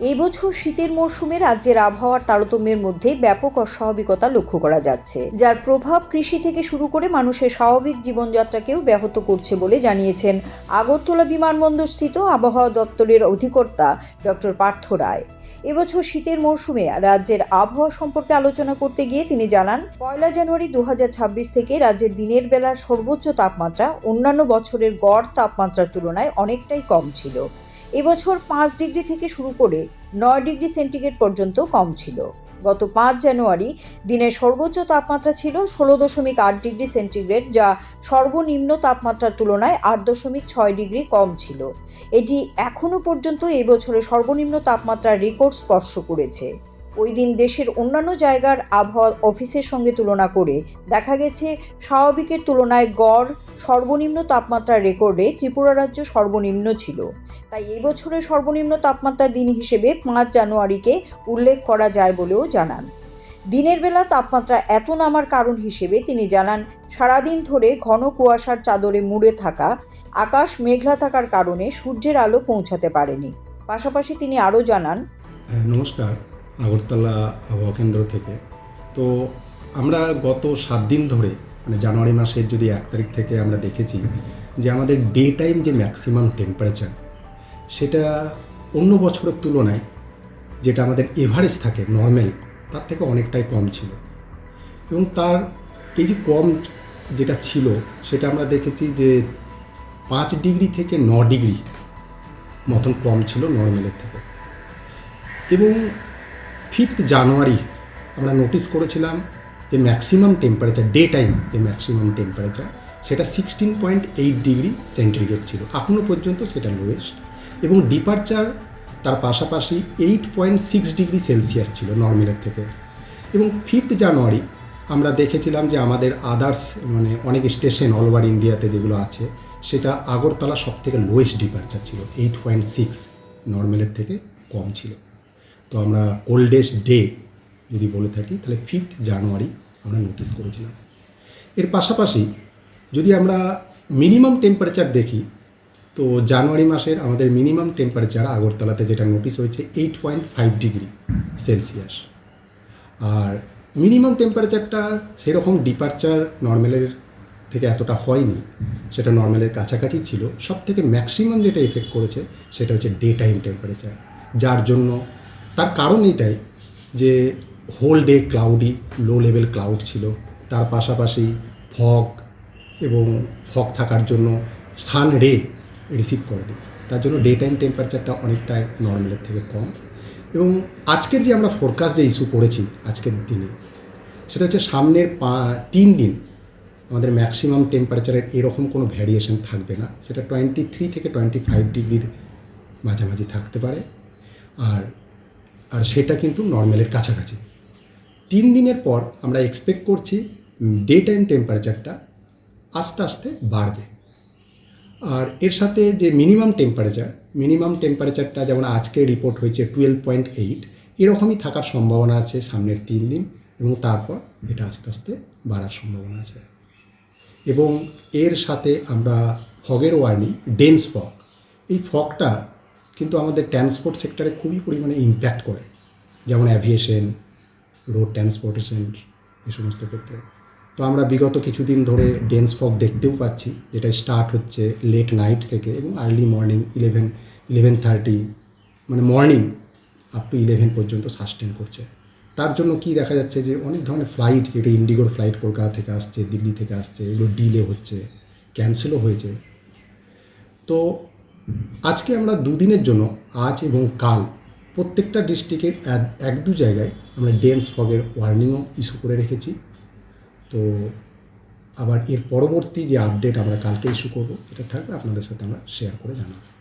এই বছর শীতের মরশুমে রাজ্যের আবহাওয়ার তারতম্যের মধ্যে ব্যাপক অস্বাভাবিকতা লক্ষ্য করা যাচ্ছে। যার প্রভাব কৃষি থেকে শুরু করে মানুষের স্বাভাবিক জীবনযাত্রাকেও ব্যাহত করছে বলে জানিয়েছেন আগরতলা বিমানবন্দর স্থিত আবহাওয়া দপ্তরের অধিকর্তা ডক্টর পার্থ রায়। এবছর শীতের মরশুমে রাজ্যের আবহাওয়া সম্পর্কে আলোচনা করতে গিয়ে তিনি জানান, পয়লা জানুয়ারি দু হাজার ছাব্বিশ থেকে রাজ্যের দিনের বেলার সর্বোচ্চ তাপমাত্রা অন্যান্য বছরের গড় তাপমাত্রার তুলনায় অনেকটাই কম ছিল। এবছর পাঁচ ডিগ্রি থেকে শুরু করে নয় ডিগ্রি সেন্টিগ্রেড পর্যন্ত কম ছিল। গত পাঁচ জানুয়ারি দিনের সর্বোচ্চ তাপমাত্রা ছিল ষোলো দশমিক আট ডিগ্রি সেন্টিগ্রেড, যা সর্বনিম্ন তাপমাত্রার তুলনায় আট দশমিক ছয় ডিগ্রি কম ছিল। এটি এখনও পর্যন্ত এবছরের সর্বনিম্ন তাপমাত্রার রেকর্ড স্পর্শ করেছে। ওই দিন দেশের অন্যান্য জায়গার আবহাওয়া অফিসের সঙ্গে তুলনা করে দেখা গেছে, স্বাভাবিকের তুলনায় গড় সর্বনিম্ন তাপমাত্রার রেকর্ডে ত্রিপুরা রাজ্য সর্বনিম্ন ছিল। তাই এবছরের সর্বনিম্ন তাপমাত্রার দিন হিসেবে পাঁচ জানুয়ারিকে উল্লেখ করা যায় বলেও জানান। দিনের বেলা তাপমাত্রা এত নামার কারণ হিসেবে তিনি জানান সারাদিন ধরে ঘন কুয়াশার চাদরে মুড়ে থাকা আকাশ মেঘলা থাকার কারণে সূর্যের আলো পৌঁছাতে পারেনি। পাশাপাশি তিনি আরও জানান হ্যাঁ, নমস্কার আগরতলা আবহাওয়া কেন্দ্র থেকে। তো আমরা গত সাত দিন ধরে মানে জানুয়ারি মাসের যদি এক তারিখ থেকে আমরা দেখেছি যে আমাদের ডে টাইম যে ম্যাক্সিমাম টেম্পারেচার, সেটা অন্য বছরের তুলনায় যেটা আমাদের এভারেজ থাকে, নর্মাল, তার থেকে অনেকটাই কম ছিল। এবং তার এই যে কম যেটা ছিল, সেটা আমরা দেখেছি যে পাঁচ ডিগ্রি থেকে ন ডিগ্রি মতন কম ছিল নর্মালের থেকে। এবং ফিফথ জানুয়ারি আমরা নোটিস করেছিলাম যে ম্যাক্সিমাম টেম্পারেচার ডে টাইম যে ম্যাক্সিমাম টেম্পারেচার সেটা sixteen point eight degree centigrade ছিল। এখনও পর্যন্ত সেটা লোয়েস্ট এবং ডিপারচার তার পাশাপাশি eight point six degree Celsius ছিল নর্মালের থেকে। এবং ফিফথ জানুয়ারি আমরা দেখেছিলাম যে আমাদের আদার্স মানে অনেক স্টেশন অল ওভার ইন্ডিয়াতে যেগুলো আছে, সেটা আগরতলা সব থেকে লোয়েস্ট ডিপারচার ছিল এইট পয়েন্ট সিক্স নর্মালের থেকে কম ছিল। তো আমরা কোল্ডেস্ট ডে যদি বলে থাকি, তাহলে ফিফথ জানুয়ারি আমরা নোটিস করেছিলাম। এর পাশাপাশি যদি আমরা মিনিমাম টেম্পারেচার দেখি, তো জানুয়ারি মাসের আমাদের মিনিমাম টেম্পারেচার আগরতলাতে যেটা নোটিস হয়েছে eight point five degree Celsius আর মিনিমাম টেম্পারেচারটা সেরকম ডিপারচার নর্মালের থেকে এতটা হয়নি, সেটা নর্মালের কাছাকাছি ছিল। সব থেকে ম্যাক্সিমাম যেটা এফেক্ট করেছে, সেটা হচ্ছে ডে টাইম টেম্পারেচার যার জন্য, তার কারণ এটাই যে whole day cloudy low level cloud ছিল। তার পাশাপাশি ফগ এবং ফগ থাকার জন্য সান রে রিসিভ করেনি তার জন্য ডে টাইম টেম্পারেচারটা অনেকটাই নর্মালের থেকে কম। এবং আজকের যে আমরা ফোরকাস্ট যে ইস্যু করেছি আজকের দিনে, সেটা হচ্ছে সামনের পা, তিন দিন আমাদের ম্যাক্সিমাম টেম্পারেচারের এরকম কোনো ভ্যারিয়েশন থাকবে না। সেটা টোয়েন্টি থ্রি থেকে টোয়েন্টি ফাইভ ডিগ্রির মাঝামাঝি থাকতে পারে। আর আর সেটা কিন্তু নর্মালের কাছাকাছি। তিন দিনের পর আমরা এক্সপেক্ট করছি ডে টাইম টেম্পারেচারটা আস্তে আস্তে বাড়বে। আর এর সাথে যে মিনিমাম টেম্পারেচার মিনিমাম টেম্পারেচারটা যেমন আজকে রিপোর্ট হয়েছে টুয়েলভ পয়েন্ট এইট এরকমই থাকার সম্ভাবনা আছে সামনের তিন দিন এবং তারপর এটা আস্তে আস্তে বাড়ার সম্ভাবনা আছে। এবং এর সাথে আমরা ফগের ওয়ার্নিং ডেন্স ফগ এই ফগটা কিন্তু আমাদের ট্রান্সপোর্ট সেক্টরে খুবই পরিমাণে ইম্প্যাক্ট করে। যেমন অ্যাভিয়েশন রোড ট্রান্সপোর্টেশন এই সমস্ত ক্ষেত্রে। তো আমরা বিগত কিছুদিন ধরে ডেন্স ফগ দেখতেও পাচ্ছি, যেটা স্টার্ট হচ্ছে লেট নাইট থেকে এবং early morning eleven eleven thirty মানে মর্নিং আপ টু ইলেভেন পর্যন্ত সাস্টেন করছে। তার জন্য কি দেখা যাচ্ছে যে অনেক ধরনের ফ্লাইট যেটা ইন্ডিগোর ফ্লাইট কলকাতা থেকে আসছে, দিল্লি থেকে আসছে, এগুলো ডিলে হচ্ছে ক্যান্সেলও হয়েছে। তো আজকে আমরা দুদিনের জন্য, আজ এবং কাল প্রত্যেকটা ডিস্ট্রিক্টের এক দু জায়গায় আমরা ডেন্স ফগের ওয়ার্নিংও ইস্যু করে রেখেছি। তো আবার এর পরবর্তী যে আপডেট আমরা কালকে ইস্যু করব, এটা থাকবে আপনাদের সাথে আমরা শেয়ার করে জানাব।